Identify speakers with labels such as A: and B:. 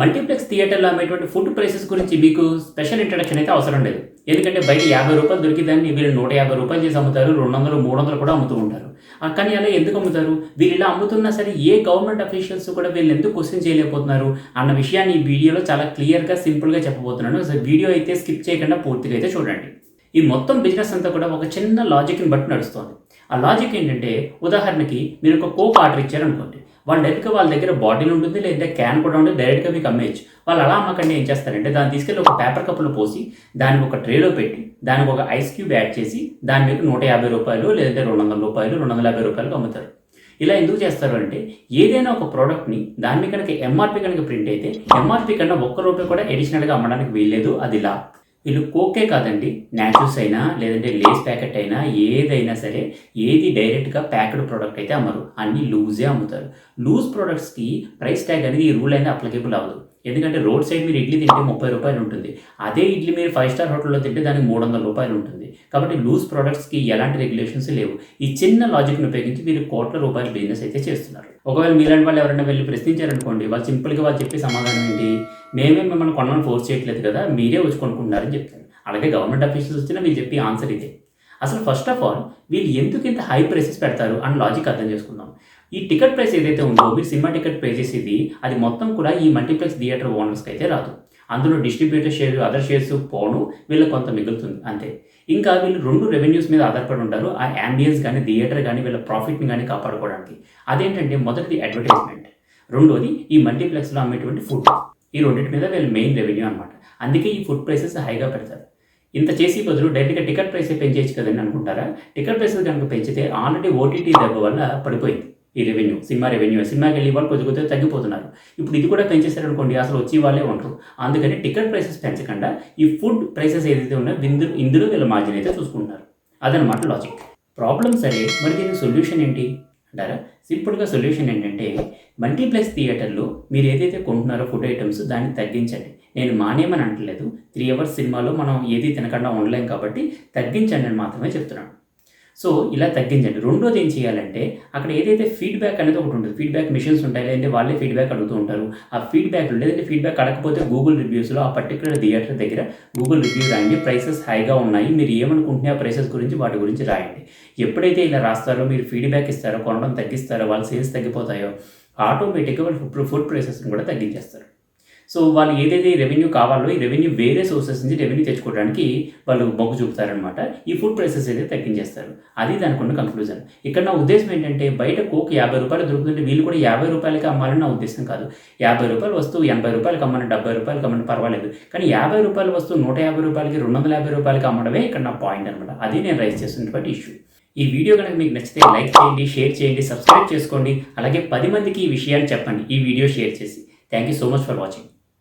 A: Multiplex థియేటర్లో అమ్మేటువంటి food prices గురించి మీకు స్పెషల్ ఇంట్రడక్షన్ అయితే అవసరం లేదు. ఎందుకంటే బయట యాభై రూపాయలు దొరికిందని వీళ్ళు నూట యాభై రూపాయలు చేసి అమ్ముతారు రెండు వందలు మూడు వందలు కూడా అమ్ముతూ ఉంటారు. కానీ అలా ఎందుకు అమ్ముతారు? వీళ్ళు ఇలా అమ్ముతున్నా సరే ఏ గవర్నమెంట్ అఫీషియల్స్ కూడా వీళ్ళు ఎందుకు క్వశ్చన్ చేయలేకపోతున్నారు అన్న విషయాన్ని ఈ వీడియోలో చాలా క్లియర్గా సింపుల్గా చెప్పబోతున్నాను. సో వీడియో అయితే స్కిప్ చేయకుండా పూర్తిగా అయితే చూడండి. ఈ మొత్తం బిజినెస్ అంతా కూడా ఒక చిన్న లాజిక్ని బట్టి నడుస్తుంది. ఆ లాజిక్ ఏంటంటే ఉదాహరణకి మీరు ఒక కోక్ ఆర్డర్ ఇచ్చారనుకోండి. వాళ్ళు డైరెక్ట్గా వాళ్ళ దగ్గర బాటిల్ ఉంటుంది లేదంటే క్యాన్ కూడా ఉంటుంది డైరెక్ట్గా మీకు అమ్మేయచ్చు. వాళ్ళు అలా అమ్మకండి ఏం చేస్తారంటే దాన్ని తీసుకెళ్ళి ఒక పేపర్ కప్పులో పోసి దాన్ని ఒక ట్రేలో పెట్టి దానికి ఒక ఐస్ క్యూబ్ యాడ్ చేసి దాని మీకు నూట యాభై రూపాయలు లేదంటే రెండు వందల రూపాయలు రెండు వందల యాభై రూపాయలకు అమ్ముతారు. ఇలా ఎందుకు చేస్తారు అంటే ఏదైనా ఒక ప్రోడక్ట్ని దాని మీద కనుక ఎంఆర్పి కనుక ప్రింట్ అయితే ఎంఆర్పి కన్నా ఒక్క రూపాయి కూడా అడిషనల్గా అమ్మడానికి వీల్లేదు అది లా వీళ్ళు కోకే కాదండి నాచుస్ అయినా లేదంటే లేస్ ప్యాకెట్ అయినా ఏదైనా సరే ఏది డైరెక్ట్గా ప్యాక్డ్ ప్రోడక్ట్ అయితే అమ్మరు. అన్ని లూజే అమ్ముతారు. లూజ్ ప్రోడక్ట్స్కి ప్రైస్ ట్యాగ్ అనేది ఈ రూల్ అనేది అప్లికేబుల్ అవ్వదు. ఎందుకంటే రోడ్ సైడ్ మీరు ఇడ్లీ తింటే ముప్పై రూపాయలు ఉంటుంది. అదే ఇడ్లీ మీరు ఫైవ్ స్టార్ హోటల్లో తింటే దానికి మూడు వందల రూపాయలు ఉంటుంది. కాబట్టి లూజ్ ప్రోడక్ట్స్కి ఎలాంటి రెగ్యులేషన్స్ లేవు. ఈ చిన్న లాజిక్ని ఉపయోగించి మీరు కోట్ల రూపాయల బిజినెస్ అయితే చేస్తున్నారు. ఒకవేళ మీలాంటి వాళ్ళు ఎవరైనా వెళ్ళి ప్రశ్నించారనుకోండి వాళ్ళు సింపుల్గా వాళ్ళు చెప్పే సమాధానం ఏంటి? మేమే మిమ్మల్ని కొనమని ఫోర్స్ చేయట్లేదు కదా మీరే వచ్చి కొనుక్కుంటున్నారని చెప్తారు. అలాగే గవర్నమెంట్ ఆఫీసర్స్ వచ్చినా మీరు చెప్పే ఆన్సర్ ఇదే. అసలు ఫస్ట్ ఆఫ్ ఆల్ వీళ్ళు ఎందుకు ఇంత హై ప్రైసెస్ పెడతారు అని లాజిక్ అర్థం చేసుకుందాం. ఈ టికెట్ ప్రైస్ ఏదైతే ఉందో మీరు సినిమా టికెట్ పే చేసేది అది మొత్తం కూడా ఈ మల్టీప్లెక్స్ థియేటర్ ఓనర్స్కి అయితే రాదు. అందులో డిస్ట్రిబ్యూటర్ షేర్ అదర్ షేర్స్ పోను వీళ్ళు కొంత మిగులుతుంది అంతే. ఇంకా వీళ్ళు రెండు రెవెన్యూస్ మీద ఆధారపడి ఉంటారు ఆ యాంబియన్స్ కానీ థియేటర్ కానీ వీళ్ళ ప్రాఫిట్ని కానీ కాపాడుకోవడానికి. అదేంటంటే మొదటిది అడ్వర్టైజ్మెంట్ రెండోది ఈ మల్టీప్లెక్స్లో అమ్మేటువంటి ఫుడ్ ఈ రెండింటి మీద వీళ్ళ మెయిన్ రెవెన్యూ అనమాట అందుకే ఈ ఫుడ్ ప్రైసెస్ హైగా పెడతారు. ఇంత చేసి బదులు డైరెక్ట్గా టికెట్ ప్రైస్ పెంచేయచ్చు కదండి అనుకుంటారా? టికెట్ ప్రైసెస్ కనుక పెంచితే ఆల్రెడీ ఓటీటీ దెబ్బ వల్ల పడిపోయింది. ఈ రెవెన్యూ సినిమా రెవెన్యూ సినిమాకి వెళ్ళి వాళ్ళు కొద్ది కొద్దిగా తగ్గిపోతున్నారు. ఇప్పుడు ఇది కూడా పెంచేశారనుకోండి అసలు వచ్చి వాళ్ళే ఉండరు. అందుకని టికెట్ ప్రైసెస్ పెంచకుండా ఈ ఫుడ్ ప్రైసెస్ ఏదైతే ఉన్నాయో ఇందులో ఇందులో వీళ్ళ మార్జిన్ అయితే చూసుకుంటున్నారు. అదనమాట లాజిక్ ప్రాబ్లం సరే మరి దీని సొల్యూషన్ ఏంటి? అంటారా? సింపుల్గా సొల్యూషన్ ఏంటంటే మల్టీప్లెక్స్ థియేటర్లో మీరు ఏదైతే కొంటున్నారో ఫుడ్ ఐటమ్స్ దాన్ని తగ్గించండి. నేను మానేమని అంటలేదు త్రీ అవర్స్ సినిమాలో మనం ఏది తినకుండా ఉండలేం కాబట్టి తగ్గించండి అని మాత్రమే చెప్తున్నాను. సో ఇలా తగ్గించండి. రెండోది ఏం చేయాలంటే అక్కడ ఏదైతే ఫీడ్బ్యాక్ అనేది ఒకటి ఉంటుంది ఫీడ్బ్యాక్ మిషన్స్ ఉంటాయి లేదంటే వాళ్ళే ఫీడ్బ్యాక్ అడుగుతూ ఉంటారు. ఆ ఫీడ్బ్యాక్ లేదంటే ఫీడ్బ్యాక్ అడగకపోతే గూగుల్ రివ్యూస్లో ఆ పర్టికులర్ థియేటర్ దగ్గర గూగుల్ రివ్యూ రాయండి. ప్రైసెస్ హైగా ఉన్నాయి. మీరు ఏమనుకుంటున్నా ఆ ప్రైసెస్ గురించి వాటి గురించి రాయండి. ఎప్పుడైతే ఇలా రాస్తారో మీరు ఫీడ్బ్యాక్ ఇస్తారో కొనడం తగ్గిస్తారో వాళ్ళ సేల్స్ తగ్గిపోతాయో ఆటోమేటిక్గా వాళ్ళు ఫుడ్ ఫుడ్ ప్రైసెస్ని కూడా తగ్గించేస్తారు. సో వాళ్ళు ఏదైతే రెవెన్యూ కావాలో ఈ రెవెన్యూ వేరే సోర్సెస్ నుంచి రెవెన్యూ తెచ్చుకోవడానికి వాళ్ళు మొగ్గు చూపుతారనమాట ఈ ఫుడ్ ప్రైసెస్ అయితే తగ్గించేస్తారు. అది దానికి ఉన్న కంక్లూజన్ ఇక్కడ నా ఉద్దేశం ఏంటంటే బయట కోక్ యాభై రూపాయలు దొరుకుతుంటే వీళ్ళు కూడా యాభై రూపాయలకి అమ్మాలని నా ఉద్దేశం కాదు. యాభై రూపాయల వస్తువు ఎనభై రూపాయలకి అమ్మని డెబ్బై రూపాయలకి అమ్మని పర్వాలేదు. కానీ యాభై రూపాయల వస్తువు నూట యాభై రూపాయలకి రెండు వందల యాభై రూపాయలకి అమ్మడమే ఇక్కడ నా పాయింట్ అనమాట అది నేను రైజ్ చేస్తున్నటువంటి ఇష్యూ ఈ వీడియో కనుక మీకు నచ్చితే లైక్ చేయండి షేర్ చేయండి సబ్స్క్రైబ్ చేసుకోండి. అలాగే పది మందికి ఈ విషయాన్ని చెప్పండి. ఈ వీడియో షేర్ చేసి. Thank you so much for watching